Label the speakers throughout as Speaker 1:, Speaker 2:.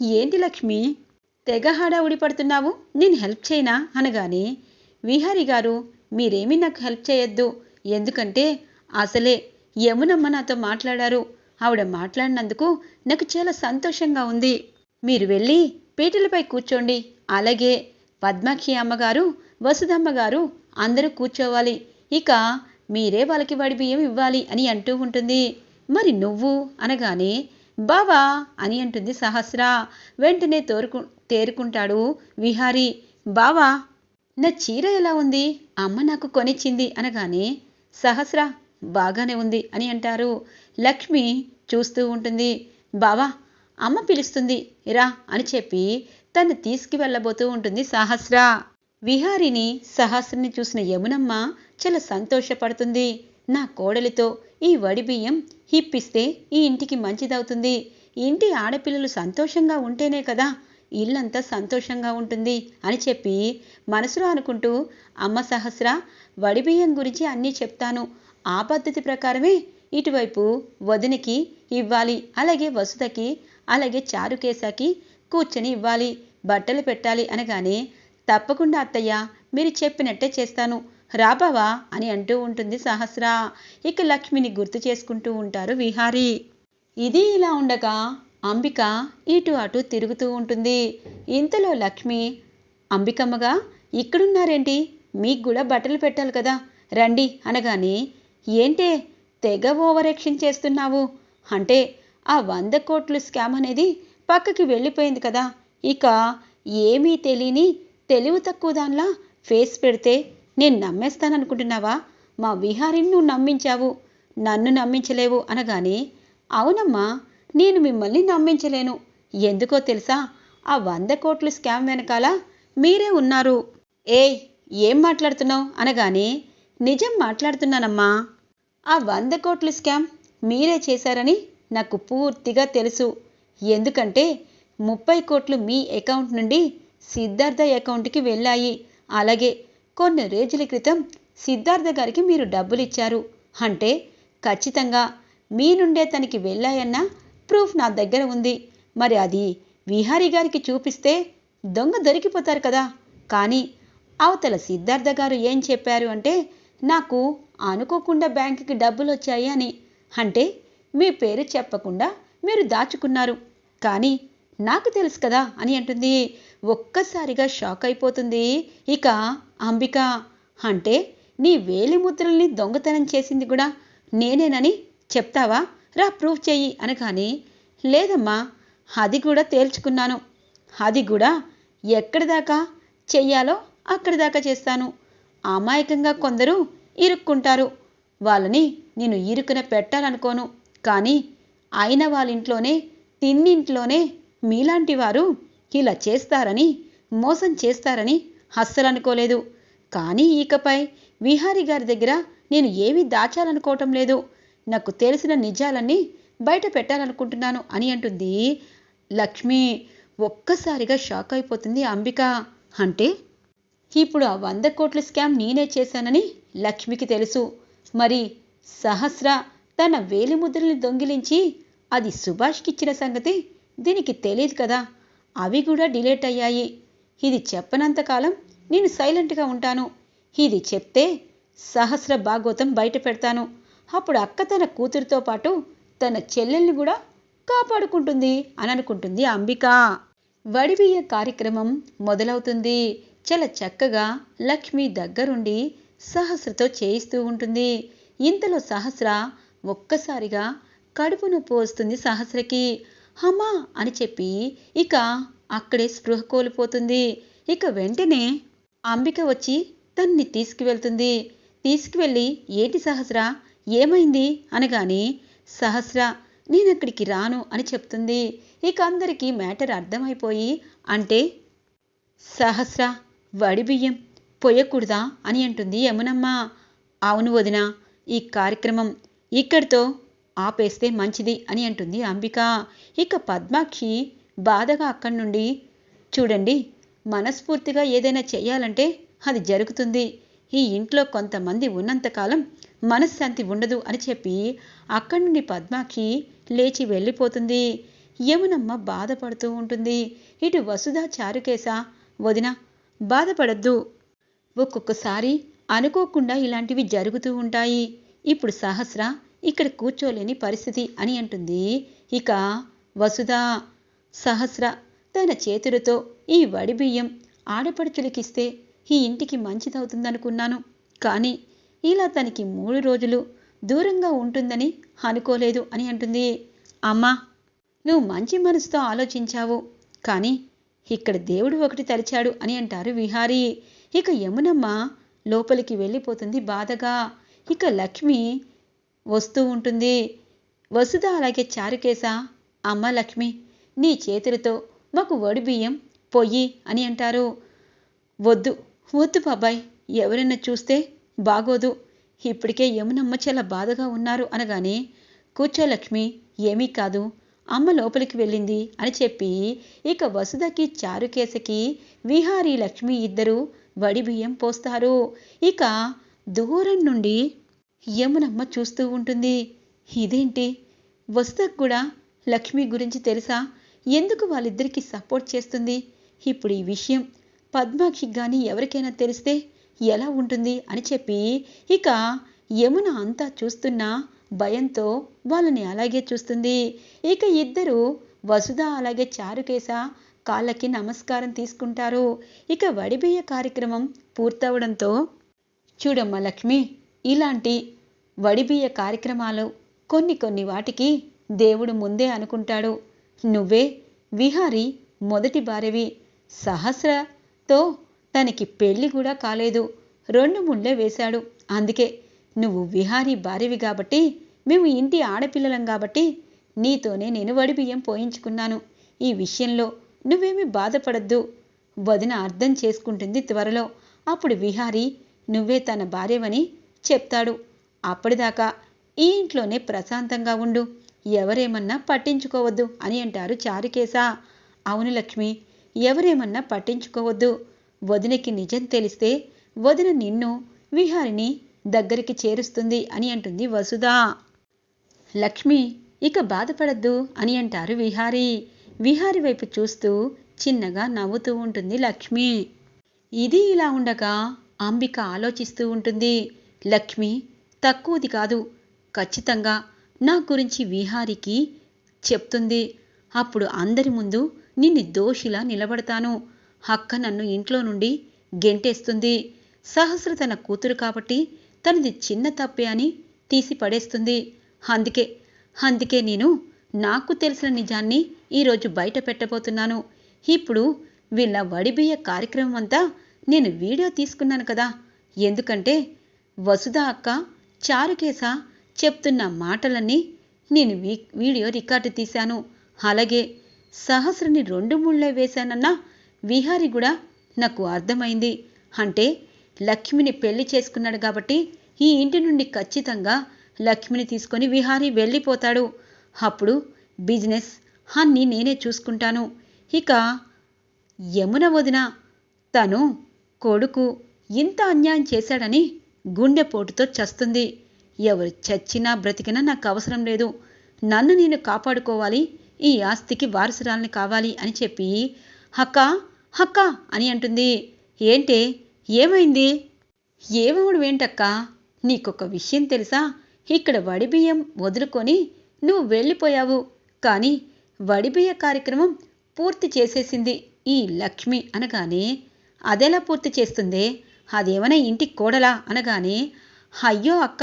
Speaker 1: ఏంటి లక్ష్మి? తెగ హడావుడి పడుతున్నావు? నేను హెల్ప్ చేయనా? అనగానే విహారి గారు మీరేమీ నాకు హెల్ప్ చేయొద్దు. ఎందుకంటే అసలే యమునమ్మ నాతో మాట్లాడారు. ఆవిడ మాట్లాడినందుకు నాకు చాలా సంతోషంగా ఉంది. మీరు వెళ్ళి పీటలపై కూర్చోండి. అలాగే పద్మాక్షి అమ్మగారు వసుధమ్మ గారు అందరూ కూర్చోవాలి. ఇక మీరే వాళ్ళకి వడి బియ్యం ఇవ్వాలి అని అంటూ ఉంటుంది. మరి నువ్వు? అనగానే బావా అని అంటుంది సహస్ర. వెంటనే తోరుకు తేరుకుంటాడు విహారి. బావా నా చీర ఎలా ఉంది? అమ్మ నాకు కొనిచ్చింది అనగానే సహస్ర బాగానే ఉంది అని అంటారు. లక్ష్మి చూస్తూ ఉంటుంది. బావా అమ్మ పిలుస్తుంది రా అని చెప్పి తను తీసుకువెళ్ళబోతూ ఉంటుంది సహస్ర. విహారిని సహస్రని చూసిన యమునమ్మ చాలా సంతోషపడుతుంది. నా కోడలితో ఈ వడి బియ్యం హిప్పిస్తే ఈ ఇంటికి మంచిదవుతుంది. ఇంటి ఆడపిల్లలు సంతోషంగా ఉంటేనే కదా ఇల్లంతా సంతోషంగా ఉంటుంది అని చెప్పి మనసులో అనుకుంటూ అమ్మ సహస్ర వడి బియ్యం గురించి అన్నీ చెప్తాను. ఆ పద్ధతి ప్రకారమే ఇటువైపు వదినికి ఇవ్వాలి అలాగే వసుదకి అలాగే చారుకేశాకి కూర్చొని ఇవ్వాలి బట్టలు పెట్టాలి అనగానే తప్పకుండా అత్తయ్య మీరు చెప్పినట్టే చేస్తాను. రాబావా అని అంటూ ఉంటుంది సహస్ర. ఇక లక్ష్మిని గుర్తు చేసుకుంటూ ఉంటారు విహారీ. ఇది ఇలా ఉండగా అంబిక ఇటు అటు తిరుగుతూ ఉంటుంది. ఇంతలో లక్ష్మి అంబికమ్మగా ఇక్కడున్నారేంటి? మీకు కూడా బట్టలు పెట్టాలి కదా. రండి అనగానే ఏంటే తెగ ఓవరాక్షన్ చేస్తున్నావు? అంటే ఆ వంద కోట్లు స్కామ్ అనేది పక్కకి వెళ్ళిపోయింది కదా. ఇక ఏమీ తెలియని తెలివి తక్కువ దానిలా ఫేస్ పెడితే నేను నమ్మేస్తాననుకుంటున్నావా? మా విహారిని నువ్వు నమ్మించావు. నన్ను నమ్మించలేవు అనగానే అవునమ్మా నేను మిమ్మల్ని నమ్మించలేను. ఎందుకో తెలుసా? ఆ వంద కోట్లు స్కామ్ వెనకాల మీరే ఉన్నారు. ఏయ్ ఏం మాట్లాడుతున్నావు? అనగానే నిజం మాట్లాడుతున్నానమ్మా. ఆ వంద కోట్ల స్కామ్ మీరే చేశారని నాకు పూర్తిగా తెలుసు. ఎందుకంటే ముప్పై కోట్లు మీ అకౌంట్ నుండి సిద్ధార్థ అకౌంట్కి వెళ్ళాయి. అలాగే కొన్ని రోజుల క్రితం సిద్ధార్థ గారికి మీరు డబ్బులు ఇచ్చారు అంటే ఖచ్చితంగా మీ నుండే తనకి వెళ్ళాయన్న ప్రూఫ్ నా దగ్గర ఉంది. మరి అది విహారీ గారికి చూపిస్తే దొంగ దొరికిపోతారు కదా. కానీ అవతల సిద్ధార్థ గారు ఏం చెప్పారు అంటే నాకు అనుకోకుండా బ్యాంకుకి డబ్బులు వచ్చాయి అని. అంటే మీ పేరు చెప్పకుండా మీరు దాచుకున్నారు. కానీ నాకు తెలుసు కదా అని అంటుంది. ఒక్కసారిగా షాక్ అయిపోతుంది. ఇక అంబిక అంటే నీ వేలి ముద్రల్ని దొంగతనం చేసింది కూడా నేనేనని చెప్తావా? రా ప్రూఫ్ చెయ్యి అనగానే లేదమ్మా అది కూడా తేల్చుకున్నాను. అది కూడా ఎక్కడి దాకా? చెయ్యాలో అక్కడి దాకా చేస్తాను. అమాయకంగా కొందరు ఇరుక్కుంటారు. వాళ్ళని నేను ఇరుకున పెట్టాలనుకోను. కానీ అయిన వాళ్ళ ఇంట్లోనే తిన్నింట్లోనే మీలాంటి వారు ఇలా చేస్తారని మోసం చేస్తారని అస్సలు అనుకోలేదు కానీ ఇకపై విహారి గారి దగ్గర నేను ఏమీ దాచాలనుకోవటం లేదు. నాకు తెలిసిన నిజాలన్నీ బయట పెట్టాలనుకుంటున్నాను అని అంటుంది. లక్ష్మి ఒక్కసారిగా షాక్ అయిపోతుంది అంబిక. అంటే? ఇప్పుడు ఆ వంద కోట్ల స్కామ్ నేనే చేశానని లక్ష్మికి తెలుసు. మరి సహస్ర తన వేలిముద్రల్ని దొంగిలించి అది సుభాష్కి ఇచ్చిన సంగతి దీనికి తెలియదు కదా. అవి కూడా డిలేట్ అయ్యాయి. ఇది చెప్పనంతకాలం నేను సైలెంట్గా ఉంటాను. ఇది చెప్తే సహస్ర భాగవతం బయట పెడతాను. అప్పుడు అక్క తన కూతురితో పాటు తన చెల్లెల్ని కూడా కాపాడుకుంటుంది అని అనుకుంటుంది అంబిక. వడివీయ కార్యక్రమం మొదలవుతుంది. చాలా చక్కగా లక్ష్మి దగ్గరుండి సహస్రతో చేయిస్తూ ఉంటుంది. ఇంతలో సహస్ర ఒక్కసారిగా కడుపు నొప్పి వస్తుంది సహస్రకి. హమ్మా అని చెప్పి ఇక అక్కడే స్పృహ కోల్పోతుంది. ఇక వెంటనే అంబిక వచ్చి తన్ని తీసుకువెళ్తుంది. తీసుకువెళ్ళి ఏటి సహస్ర? ఏమైంది? అనగానే సహస్ర నేను అక్కడికి రాను అని చెప్తుంది. ఇక అందరికీ మ్యాటర్ అర్థమైపోయి అంటే సహస్ర వడి బియ్యం పొయ్యకూడదా అని అంటుంది యమునమ్మ. అవును వదిన ఈ కార్యక్రమం ఇక్కడితో ఆపేస్తే మంచిది అని అంటుంది అంబిక. ఇక పద్మాక్షి బాధగా అక్కడి నుండి చూడండి మనస్ఫూర్తిగా ఏదైనా చేయాలంటే అది జరుగుతుంది. ఈ ఇంట్లో కొంతమంది ఉన్నంతకాలం మనశ్శాంతి ఉండదు అని చెప్పి అక్కడి నుండి పద్మాకి లేచి వెళ్ళిపోతుంది. యమునమ్మ బాధపడుతూ ఉంటుంది. ఇటు వసుధ చారుకేశ వదిన బాధపడద్దు. ఒక్కొక్కసారి అనుకోకుండా ఇలాంటివి జరుగుతూ ఉంటాయి. ఇప్పుడు సహస్ర ఇక్కడ కూర్చోలేని పరిస్థితి అని అంటుంది. ఇక వసుధ సహస్ర తన చేతులతో ఈ వడి బియ్యం ఆడపడుచులకిస్తే ఈ ఇంటికి మంచిదవుతుందనుకున్నాను. కానీ ఇలా తనకి మూడు రోజులు దూరంగా ఉంటుందని అనుకోలేదు అని అంటుంది. అమ్మా నువ్వు మంచి మనసుతో ఆలోచించావు. కానీ ఇక్కడ దేవుడు ఒకటి తలిచాడు అని అంటారు విహారీ. ఇక యమునమ్మ లోపలికి వెళ్ళిపోతుంది బాధగా. ఇక లక్ష్మి వస్తూ ఉంటుంది. వసుధ అలాగే చారుకేశ అమ్మ లక్ష్మి నీ చేతులతో మాకు వడి బియ్యం పొయ్యి అని అంటారు. వద్దు వద్దు బాబాయ్ ఎవరైనా చూస్తే బాగోదు. ఇప్పటికే యమునమ్మ చాలా బాధగా ఉన్నారు అనగానే కూర్చో లక్ష్మి ఏమీ కాదు అమ్మ లోపలికి వెళ్ళింది అని చెప్పి ఇక వసుధకి చారుకేశకి విహారీ లక్ష్మి ఇద్దరు వడి బియ్యం పోస్తారు. ఇక దూరం నుండి యమునమ్మ చూస్తూ ఉంటుంది. ఇదేంటి? వసుధకు కూడా లక్ష్మి గురించి తెలుసా? ఎందుకు వాళ్ళిద్దరికీ సపోర్ట్ చేస్తుంది? ఇప్పుడు ఈ విషయం పద్మాక్షి కానీ ఎవరికైనా తెలిస్తే ఎలా ఉంటుంది అని చెప్పి ఇక యమున అంతా చూస్తున్న భయంతో వాళ్ళని అలాగే చూస్తుంది. ఇక ఇద్దరు వసుధ అలాగే చారుకేశ కాళ్ళకి నమస్కారం తీసుకుంటారు. ఇక వడిబియ్య కార్యక్రమం పూర్తవడంతో చూడమ్మ లక్ష్మి ఇలాంటి వడిబియ్య కార్యక్రమాలు కొన్ని కొన్ని వాటికి దేవుడు ముందే అనుకుంటాడు. నువ్వే విహారి మొదటి భార్యవి. సహస్రతో తనకి పెళ్ళి కూడా కాలేదు. రెండు ముళ్ళే వేశాడు. అందుకే నువ్వు విహారీ భార్యవి కాబట్టి మేము ఇంటి ఆడపిల్లలం కాబట్టి నీతోనే నేను వడి బియ్యం పోయించుకున్నాను. ఈ విషయంలో నువ్వేమీ బాధపడద్దు. వదిన అర్థం చేసుకుంటుంది త్వరలో. అప్పుడు విహారీ నువ్వే తన భార్యవని చెప్తాడు. అప్పటిదాకా ఈ ఇంట్లోనే ప్రశాంతంగా ఉండు. ఎవరేమన్నా పట్టించుకోవద్దు అని అంటారు చారుకేశ. అవును లక్ష్మి ఎవరేమన్నా పట్టించుకోవద్దు. వదినకి నిజం తెలిస్తే వదిన నిన్ను విహారిని దగ్గరికి చేరుస్తుంది అని అంటుంది వసుధ. లక్ష్మి ఇక బాధపడద్దు అని అంటారు విహారి. విహారి వైపు చూస్తూ చిన్నగా నవ్వుతూ ఉంటుంది లక్ష్మి. ఇది ఇలా ఉండగా అంబిక ఆలోచిస్తూ ఉంటుంది. లక్ష్మి తక్కువది కాదు ఖచ్చితంగా నా గురించి విహారికి చెప్తుంది. అప్పుడు అందరి ముందు నిన్ను దోషిలా నిలబడతాను. అక్క నన్ను ఇంట్లో నుండి గెంటేస్తుంది. సహస్ర తన కూతురు కాబట్టి తనది చిన్న తప్పే అని తీసి పడేస్తుంది అందుకే అందుకే నేను నాకు తెలిసిన నిజాన్ని ఈరోజు బయట పెట్టబోతున్నాను. ఇప్పుడు వీళ్ళ వడిబియ్య కార్యక్రమం అంతా నేను వీడియో తీసుకున్నాను కదా. ఎందుకంటే వసుధ అక్క చారుకేశ చెప్తున్న మాటలన్నీ నేను వీ వీడియో రికార్డు తీశాను. అలాగే సహస్రని రెండు ముళ్ళే వేశానన్న విహారి కూడా నాకు అర్థమైంది. అంటే లక్ష్మిని పెళ్ళి చేసుకున్నాడు కాబట్టి ఈ ఇంటి నుండి ఖచ్చితంగా లక్ష్మిని తీసుకొని విహారి వెళ్ళిపోతాడు. అప్పుడు బిజినెస్ అన్నీ నేనే చూసుకుంటాను. ఇక యమున వదిన తను కొడుకు ఇంత అన్యాయం చేశాడని గుండెపోటుతో చస్తుంది. ఎవరు చచ్చినా బ్రతికినా నాకు అవసరం లేదు. నన్ను నేను కాపాడుకోవాలి. ఈ ఆస్తికి వారసురాలని కావాలి అని చెప్పి హక్క హక్క అని అంటుంది. ఏంటే? ఏమైంది? ఏమవుడు ఏంటక్క నీకొక విషయం తెలుసా? ఇక్కడ వడిబియ్యం వదులుకొని నువ్వు వెళ్ళిపోయావు. కానీ వడిబియ్య కార్యక్రమం పూర్తి చేసేసింది ఈ లక్ష్మి అనగానే అదెలా పూర్తి చేస్తుందే? అదేమైనా ఇంటి కోడలా? అనగానే అయ్యో అక్క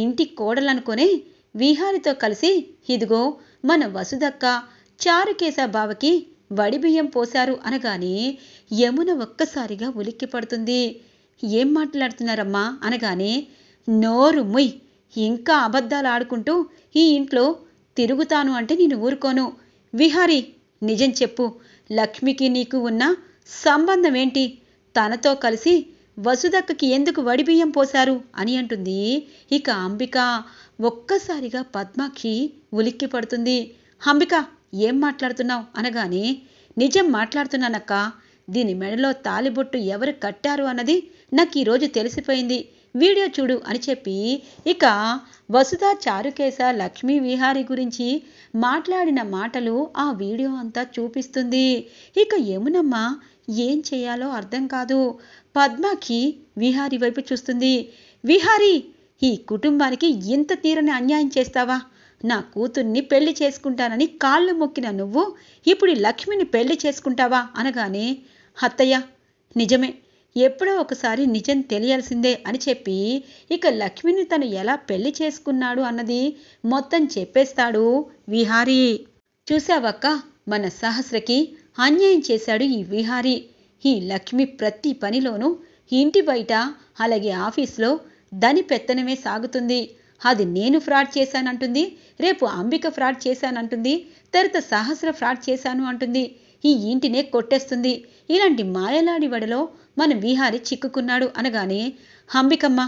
Speaker 1: ఇంటి కోడలనుకునే విహారితో కలిసి ఇదిగో మన వసుదక్క చారుకేశ బావకి వడిబియ్యం పోశారు అనగానే యమున ఒక్కసారిగా ఉలిక్కి పడుతుంది. ఏం మాట్లాడుతున్నారమ్మా? అనగానే నోరు ముయ్ ఇంకా అబద్ధాలు ఆడుకుంటూ ఈ ఇంట్లో తిరుగుతాను అంటే నేను ఊరుకోను. విహారి నిజం చెప్పు. లక్ష్మికి నీకు ఉన్న సంబంధం ఏంటి? తనతో కలిసి వసుదక్కకి ఎందుకు వడిబియ్యం పోశారు అని అంటుంది. ఇక అంబిక ఒక్కసారిగా పద్మాక్షి ఉలిక్కి పడుతుంది. అంబిక ఏం మాట్లాడుతున్నావు? అనగానే నిజం మాట్లాడుతున్నానక్క. దీని మెడలో తాలిబొట్టు ఎవరు కట్టారు అన్నది నాకు ఈరోజు తెలిసిపోయింది. వీడియో చూడు అని చెప్పి ఇక వసుధ చారుకేశ లక్ష్మీ విహారి గురించి మాట్లాడిన మాటలు ఆ వీడియో అంతా చూపిస్తుంది. ఇక యమునమ్మ ఏం చేయాలో అర్థం కాదు. పద్మకి విహారి వైపు చూస్తుంది. విహారి ఈ కుటుంబానికి ఇంత తీరని అన్యాయం చేస్తావా? నా కూతుర్ని పెళ్ళి చేసుకుంటానని కాళ్ళు మొక్కిన నువ్వు ఇప్పుడు లక్ష్మిని పెళ్ళి చేసుకుంటావా? అనగానే అత్తయ్య నిజమే. ఎప్పుడో ఒకసారి నిజం తెలియాల్సిందే అని చెప్పి ఇక లక్ష్మిని తను ఎలా పెళ్ళి చేసుకున్నాడు అన్నది మొత్తం చెప్పేస్తాడు విహారీ. చూసావక్క మన సహస్రకి అన్యాయం చేశాడు ఈ విహారీ. ఈ లక్ష్మి ప్రతి పనిలోనూ ఇంటి బయట అలాగే ఆఫీస్లో దాని పెత్తనమే సాగుతుంది. అది నేను ఫ్రాడ్ చేశానంటుంది రేపు అంబిక ఫ్రాడ్ చేశానంటుంది తర్వాత సహస్ర ఫ్రాడ్ చేశాను అంటుంది. ఈ ఇంటినే కొట్టేస్తుంది. ఇలాంటి మాయలాడి వడలో మన విహారి చిక్కుకున్నాడు అనగానే అంబికమ్మ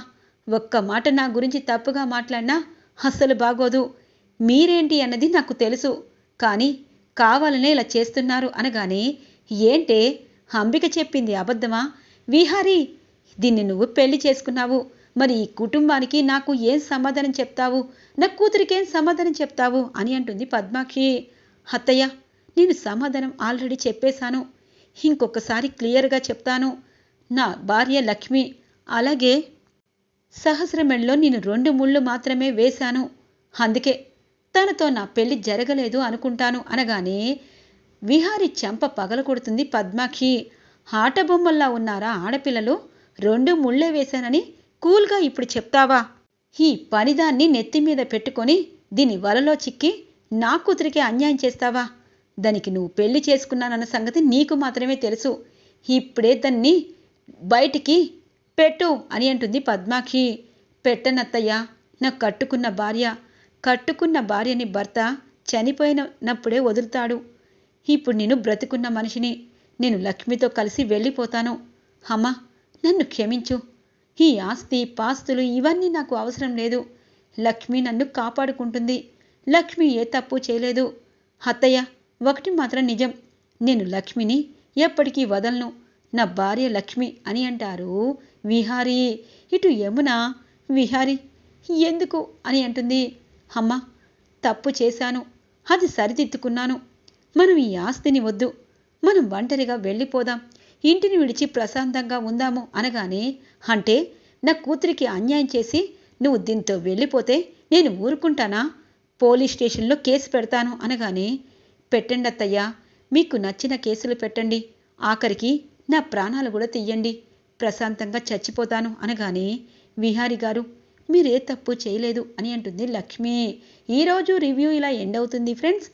Speaker 1: ఒక్క మాట నా గురించి తప్పుగా మాట్లాడినా అస్సలు బాగోదు. మీరేంటి అన్నది నాకు తెలుసు. కానీ కావాలనే ఇలా చేస్తున్నారు అనగానే ఏంటే అంబిక చెప్పింది అబద్ధమా? విహారీ దీన్ని నువ్వు పెళ్ళి చేసుకున్నావు. మరి ఈ కుటుంబానికి నాకు ఏం సమాధానం చెప్తావు? నా కూతురికేం సమాధానం చెప్తావు? అని అంటుంది పద్మాక్షి. అత్తయ్య నేను సమాధానం ఆల్రెడీ చెప్పేశాను. ఇంకొకసారి క్లియర్గా చెప్తాను. నా భార్య లక్ష్మి అలాగే సహస్రమెళ్ళలో నేను రెండు ముళ్ళు మాత్రమే వేశాను. అందుకే తనతో నా పెళ్ళి జరగలేదు అనుకుంటాను. అనగానే విహారి చెంప పగలకొడుతుంది పద్మాక్షి ఆటబొమ్మల్లా ఉన్నారా ఆడపిల్లలు? రెండు ముళ్ళే వేశానని కూల్గా ఇప్పుడు చెప్తావా? ఈ పనిదాన్ని నెత్తి మీద పెట్టుకొని దీని వలలో చిక్కి నా కూతురికి అన్యాయం చేస్తావా? దానికి నువ్వు పెళ్ళి చేసుకున్నానన్న సంగతి నీకు మాత్రమే తెలుసు. ఇప్పుడే దాన్ని బయటికి పెట్టు అని అంటుంది పద్మాక్షి పెట్టనత్తయ్య నా కట్టుకున్న భార్య. కట్టుకున్న భార్యని భర్త చనిపోయినప్పుడే వదులుతాడు. ఇప్పుడు నేను బ్రతుకున్న మనిషిని. నేను లక్ష్మితో కలిసి వెళ్ళిపోతాను. అమ్మా నన్ను క్షమించు. ఈ ఆస్తి పాస్తులు ఇవన్నీ నాకు అవసరం లేదు. లక్ష్మి నన్ను కాపాడుకుంటుంది. లక్ష్మి ఏ తప్పు చేయలేదు. అత్తయ్య ఒకటి మాత్రం నిజం. నేను లక్ష్మిని ఎప్పటికీ వదలను. నా భార్య లక్ష్మి అని అంటారు. విహారీ ఇటు యమున విహారీ ఎందుకు అని అంటుంది. అమ్మ తప్పు చేశాను. అది సరిదిద్దుకున్నాను. మనం ఈ ఆస్తిని వద్దు. మనం ఒంటరిగా వెళ్ళిపోదాం. ఇంటిని విడిచి ప్రశాంతంగా ఉందాము అనగానే అంటే నా కూతురికి అన్యాయం చేసి నువ్వు దీంతో వెళ్ళిపోతే నేను ఊరుకుంటానా? పోలీస్ స్టేషన్లో కేసు పెడతాను అనగానే పెట్టండి అత్తయ్యా మీకు నచ్చిన కేసులు పెట్టండి. ఆఖరికి నా ప్రాణాలు కూడా తీయండి. ప్రశాంతంగా చచ్చిపోతాను అనగానే విహారి గారు మీరే తప్పు చేయలేదు అని అంటుంది లక్ష్మి. ఈరోజు రివ్యూ ఇలా ఎండ్ అవుతుంది ఫ్రెండ్స్.